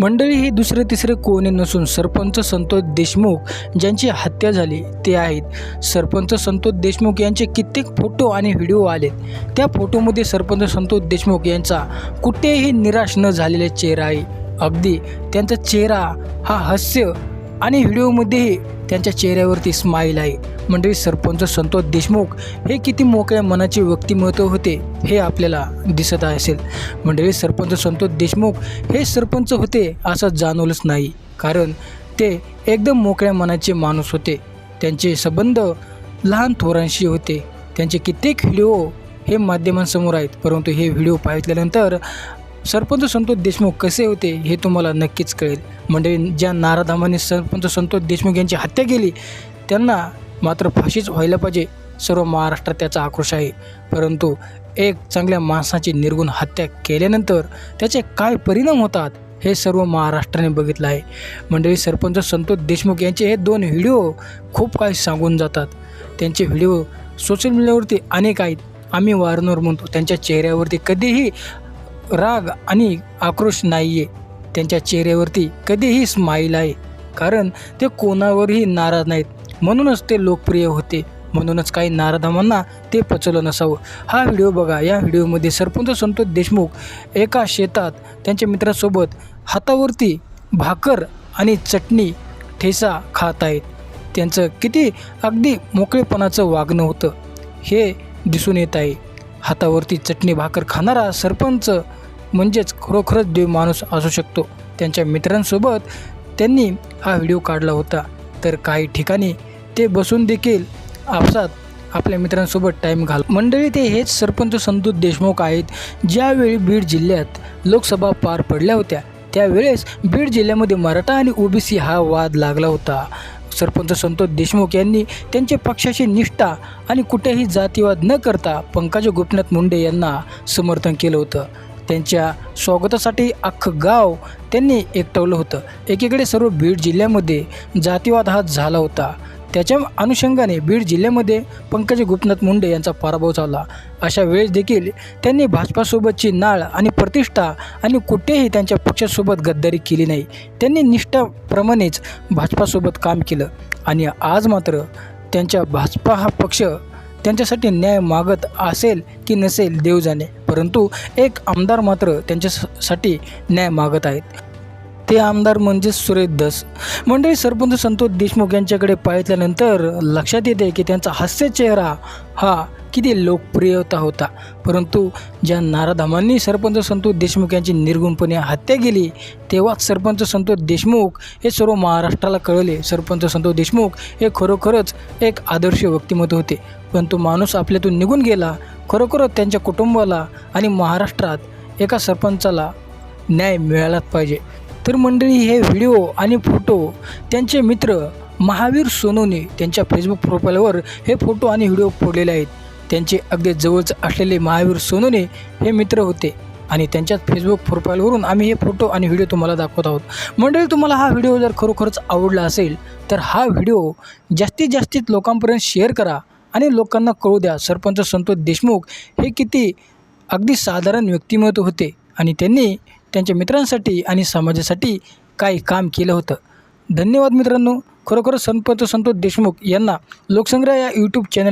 मंडळी हे दुसरे तिसरे कोणी नसून सरपंच संतोष देशमुख ज्यांची हत्या झाली ते आहेत. सरपंच संतोष देशमुख यांचे कित्येक फोटो आणि व्हिडिओ आलेत. त्या फोटोमध्ये सरपंच संतोष देशमुख यांचा कुठेही निराश न झालेला चेहरा आहे. अगदी त्यांचा चेहरा हा हास्य आणि व्हिडिओमध्येही त्यांच्या चेहऱ्यावरती स्माईल आहे. मंडळी सरपंच संतोष देशमुख हे किती मोकळ्या मनाचे व्यक्तिमत्व होते हे आपल्याला दिसत असेल. मंडळी सरपंच संतोष देशमुख हे सरपंच होते असं जाणवलंच नाही. कारण ते एकदम मोकळ्या मनाचे माणूस होते. त्यांचे संबंध लहान थोरांशी होते. त्यांचे कित्येक व्हिडिओ हे माध्यमांसमोर आहेत. परंतु हे व्हिडिओ पाहिल्यानंतर सरपंच संतोष देशमुख कसे होते हे तुम्हाला नक्कीच कळेल. मंडळी ज्या नाराधामाने सरपंच संतोष देशमुख यांची हत्या केली त्यांना मात्र फाशीच व्हायला पाहिजे. सर्व महाराष्ट्रात त्याचा आक्रोश आहे. परंतु एक चांगल्या माणसाची निर्गुण हत्या केल्यानंतर त्याचे काय परिणाम होतात हे सर्व महाराष्ट्राने बघितलं आहे. मंडळी सरपंच संतोष देशमुख यांचे हे दोन व्हिडिओ खूप काही सांगून जातात. त्यांचे व्हिडिओ सोशल मीडियावरती अनेक आहेत. आम्ही वारंवार म्हणतो त्यांच्या चेहऱ्यावरती कधीही राग आणि आक्रोश नाही आहे त्यांच्या चेहऱ्यावरती कधीही स्माईल आहे कारण ते कोणावरही नाराज नाहीत. म्हणूनच ते लोकप्रिय होते. म्हणूनच काही नाराधामांना ते पचलं नसावं हा व्हिडिओ बघा. या व्हिडिओमध्ये सरपंच संतोष देशमुख एका शेतात त्यांच्या मित्रासोबत हातावरती भाकर आणि चटणी ठेसा खात आहेत. त्यांचं किती अगदी मोकळेपणाचं वागणं होतं. हे दिसून येत आहे. हातावरती चटणी भाकर खाणारा सरपंच म्हणजेच खरोखरच देव माणूस असू शकतो. त्यांच्या मित्रांसोबत त्यांनी हा व्हिडिओ काढला होता. तर काही ठिकाणी ते बसून देखील आपसात आपल्या मित्रांसोबत टाईम घाल मंडळी ते हेच सरपंच संतोष देशमुख आहेत. ज्यावेळी बीड जिल्ह्यात लोकसभा पार पडल्या होत्या त्यावेळेस बीड जिल्ह्यामध्ये मराठा आणि ओबीसी हा वाद लागला होता. सरपंच संतोष देशमुख यांनी त्यांच्या पक्षाची निष्ठा आणि कुठेही जातीवाद न करता पंकजा गोपीनाथ मुंडे यांना समर्थन केलं होतं. त्यांच्या स्वागतासाठी अख्खं गाव त्यांनी एकटवलं होतं. एकीकडे सर्व बीड जिल्ह्यामध्ये जातीवाद हा झाला होता. त्याच्या अनुषंगाने बीड जिल्ह्यामध्ये पंकज गोपनाथ मुंडे यांचा पराभव झाला. अशा वेळेस देखील त्यांनी भाजपासोबतची नाळ आणि प्रतिष्ठा आणि कुठेही त्यांच्या पक्षासोबत गद्दारी केली नाही. त्यांनी निष्ठाप्रमाणेच भाजपासोबत काम केलं. आणि आज मात्र त्यांच्या भाजपा हा पक्ष त्यांच्यासाठी न्याय मागत असेल की नसेल देव जाणे. परंतु एक आमदार मात्र त्यांच्यासाठी न्याय मागत आहेत. ते आमदार म्हणजे सुरेश दस मंडळी सरपंच संतोष देशमुख यांच्याकडे पाहिल्यानंतर लक्षात येते की त्यांचा हास्य चेहरा हा किती लोकप्रियता होता. परंतु ज्या नाराधामांनी सरपंच संतोष देशमुख यांची निर्गुणपणे हत्या केली तेव्हाच सरपंच संतोष देशमुख हे सर्व महाराष्ट्राला कळले. सरपंच संतोष देशमुख हे खरोखरच एक आदर्श व्यक्तिमत्व होते. पण तो माणूस आपल्यातून निघून गेला खरोखरच त्यांच्या कुटुंबाला आणि महाराष्ट्रात एका सरपंचाला न्याय मिळालाच पाहिजे. तर मंडळी हे व्हिडिओ आणि फोटो त्यांचे मित्र महावीर सोनूने त्यांच्या फेसबुक प्रोफाईलवर हे फोटो आणि व्हिडिओ फोडलेले आहेत. त्यांचे अगदी जवळच असलेले महावीर सोनूने हे मित्र होते आणि त्यांच्याच फेसबुक प्रोफाईलवरून आम्ही हे फोटो आणि व्हिडिओ तुम्हाला दाखवत आहोत. मंडळी तुम्हाला हा व्हिडिओ जर खरोखरच आवडला असेल तर हा व्हिडिओ जास्तीत जास्तीत लोकांपर्यंत शेअर करा आणि लोकांना कळू द्या सरपंच संतोष देशमुख हे किती अगदी साधारण व्यक्तिमत्व होते आणि त्यांनी त्यांच्या मित्रांसाठी आणि समाजासाठी काही काम केलं होतं. धन्यवाद मित्रांनो. खरोखर संपत संतोष देशमुख यांना लोकसंग्रह या यूट्यूब चॅनल